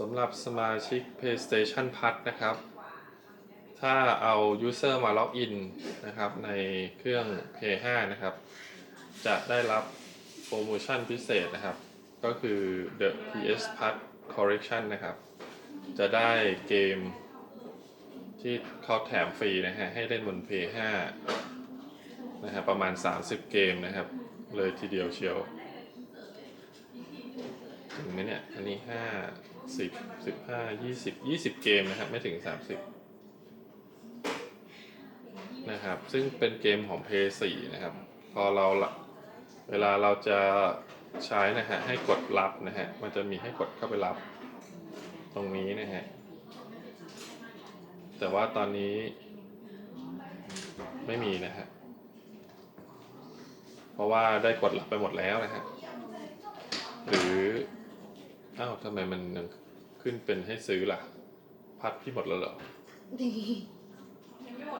สำหรับสมาชิก PlayStation Plus นะครับ ถ้าเอา User มาล็อกอินนะครับ ในเครื่อง P5 นะครับ จะได้รับโปรโมชั่นพิเศษนะครับ ก็คือ The PS Plus Collection นะครับ จะได้เกมที่เขาแถมฟรีนะฮะ ให้เล่นบน P5 นะฮะประมาณ 30 เกมนะครับ เลยทีเดียวเชียว ถึงไหมเนี่ย อันนี้ห้าสิบสิบห้ายี่สิบยี่สิบเกมนะครับ ไม่ถึงสามสิบนะครับ ซึ่งเป็นเกมของ p 4นะครับ พอเราเวลาเราจะใช้นะฮะให้กดรับนะฮะ มันจะมีให้กดเข้าไปรับ ตรงนี้นะฮะ แต่ว่าตอนนี้ไม่มีนะฮะ เพราะว่าได้กดรับไปหมดแล้วนะฮะหรืออ้าว ทำไมมันยังขึ้นเป็นให้ซื้อล่ะ พัดพี่หมดแล้วเหรอ